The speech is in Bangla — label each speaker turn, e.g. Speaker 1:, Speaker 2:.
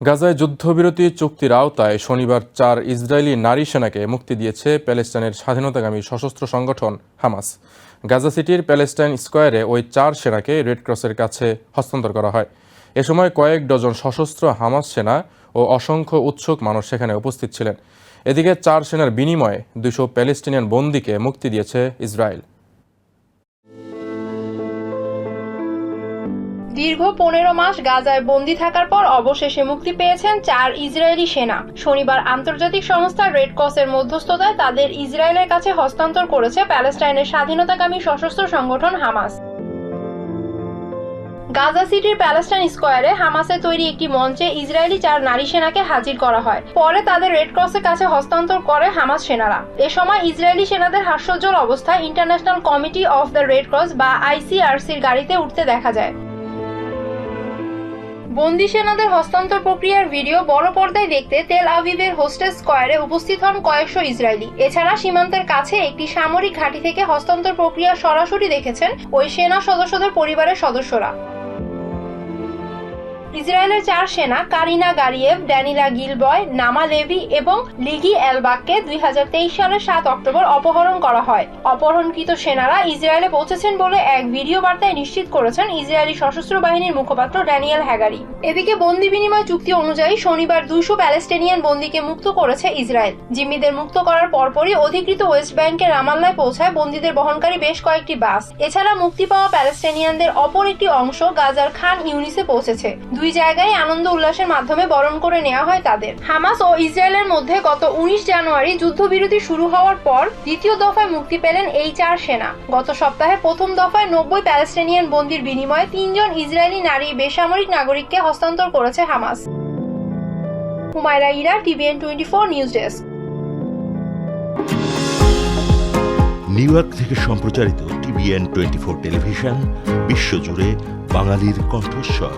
Speaker 1: গাজায় যুদ্ধবিরতি চুক্তির আওতায় শনিবার চার ইসরায়েলি নারী সেনাকে মুক্তি দিয়েছে প্যালেস্টাইনের স্বাধীনতাকামী সশস্ত্র সংগঠন হামাস। গাজা সিটির প্যালেস্টাইন স্কোয়ারে ওই চার সেনাকে রেড ক্রসের কাছে হস্তান্তর করা হয়। এ সময় কয়েক ডজন সশস্ত্র হামাস সেনা ও অসংখ্য উৎসুক মানুষ সেখানে উপস্থিত ছিলেন। এদিকে চার সেনার বিনিময়ে দুশো প্যালেস্টিনিয়ান বন্দীকে মুক্তি দিয়েছে ইসরায়েল।
Speaker 2: দীর্ঘ পনেরো মাস গাজায় বন্দি থাকার পর অবশেষে মুক্তি পেয়েছেন চার ইসরায়েলি সেনা। শনিবার আন্তর্জাতিক সংস্থা রেড ক্রসের মধ্যস্থতায় তাদের ইসরায়েলের কাছে হস্তান্তর করেছে প্যালেস্টাইনের স্বাধীনতাকামী সশস্ত্র সংগঠন হামাস। গাজা সিটির প্যালেস্টাইন স্কোয়ারে হামাসের তৈরি একটি মঞ্চে ইসরায়েলি চার নারী সেনাকে হাজির করা হয়। পরে তাদের রেড ক্রসের কাছে হস্তান্তর করে হামাস সেনারা। এ সময় ইসরায়েলি সেনাদের হাস্যজ্জ্বল অবস্থায় International Committee of the Red Cross বা আইসিআরসির গাড়িতে উঠতে দেখা যায়। বন্দি সেনাদের হস্তান্তর প্রক্রিয়ার ভিডিও বড় পর্দায় দেখতে তেল আবিবের হোস্টেস স্কোয়ারে উপস্থিত হন কয়েকশো ইসরায়েলি। এছাড়া সীমান্তের কাছে একটি সামরিক ঘাঁটি থেকে হস্তান্তর প্রক্রিয়া সরাসরি দেখেছেন ওই সেনা সদস্যদের পরিবারের সদস্যরা। ইসরায়েলের চার সেনা, কারিনা গারিয়েভ, ড্যানিলা গিলবয়, নামা লেভি এবং লিগি এলবাককে দুই হাজার তেইশ সালের সাত অক্টোবর অপহরণ করা হয়। অপহরণকৃত সেনারা ইসরায়েলে পৌঁছেছেন বলে এক ভিডিও বার্তায় নিশ্চিত করেছেন ইসরায়েলি সশস্ত্র বাহিনীর মুখপাত্র ড্যানিয়েল হ্যাগারি। এদিকে বন্দি বিনিময় চুক্তি অনুযায়ী শনিবার দুইশো প্যালেস্টিনিয়ান বন্দীকে মুক্ত করেছে ইসরায়েল। জিম্মিদের মুক্ত করার পরপরই অধিকৃত ওয়েস্ট ব্যাংকের রামাল্লায় পৌঁছায় বন্দীদের বহনকারী বেশ কয়েকটি বাস। এছাড়া মুক্তি পাওয়া প্যালেস্টিনিয়ানদের অপর একটি অংশ গাজার খান ইউনিসে পৌঁছেছে। দুই জায়গায় আনন্দ উল্লাসের মাধ্যমে বরণ করে নেওয়া হয় তাদের। হামাস ও ইসরায়েলের মধ্যে গত উনিশ জানুয়ারি যুদ্ধবিরতি শুরু হওয়ার পর দ্বিতীয় দফায় মুক্তি পেলেন এই চার সেনা। গত সপ্তাহে প্রথম দফায় নব্বই প্যালেস্টিনিয়ান বন্দির বিনিময়ে তিনজন ইসরায়েলি নারী বেসামরিক নাগরিককে হস্তান্তর করেছে Hamas. Humaira Ira TVN twenty four news desk.
Speaker 3: New York থেকে সম্প্রচারিত টিভিএন টোয়েন্টি ফোর টেলিভিশন, বিশ্বজুড়ে বাঙালির কণ্ঠস্বর।